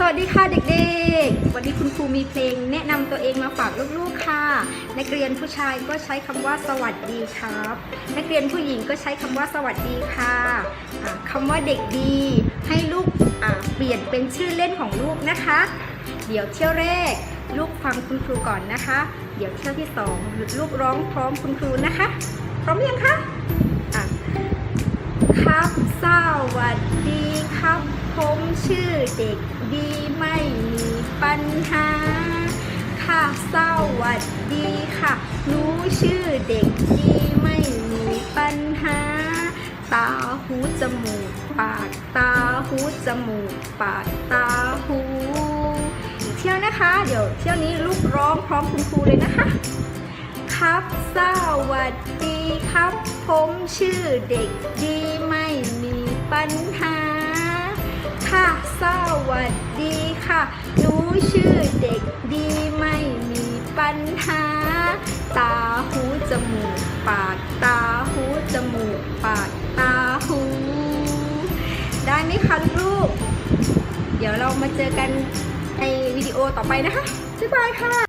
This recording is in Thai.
สวัสดีค่ะเด็กๆ วันนี้คุณครูมีเพลงแนะนำตัวเองมาฝากลูกๆค่ะ นักเรียนผู้ชายก็ใช้คำว่าสวัสดีครับ นักเรียนผู้หญิงก็ใช้คำว่าสวัสดีค่ะอ่าคำว่าเด็กดี ให้ลูกเปลี่ยนเป็นชื่อเล่นของลูกนะคะ เดี๋ยวเที่ยวแรก ลูกฟังคุณครูก่อนนะคะ เดี๋ยวเที่ยวที่สองลูกร้องพร้อมคุณครูนะคะ พร้อมยังคะะครับสวัสดี ผมชื่อเด็กดีไม่มีปัญหา ค่ะสวัสดีค่ะ หนูชื่อเด็กดีไม่มีปัญหา ตาหูจมูกปากตาหูจมูกปากตาหูอีกเที่ยวนะคะ เดี๋ยวเที่ยวนี้ลูกร้องพร้อมคุณครูเลยนะคะ ครับสวัสดีครับ ผมชื่อเด็กดีไม่มีปัญหา ค่ะ สวัสดีค่ะ หนูชื่อเด็กดีไม่มีปัญหา ตาหูจมูกปาก ตาหูจมูกปาก ตาหู ได้ไหมคะลูก เดี๋ยวเรามาเจอกันในวิดีโอต่อไปนะคะ บ๊ายบายค่ะ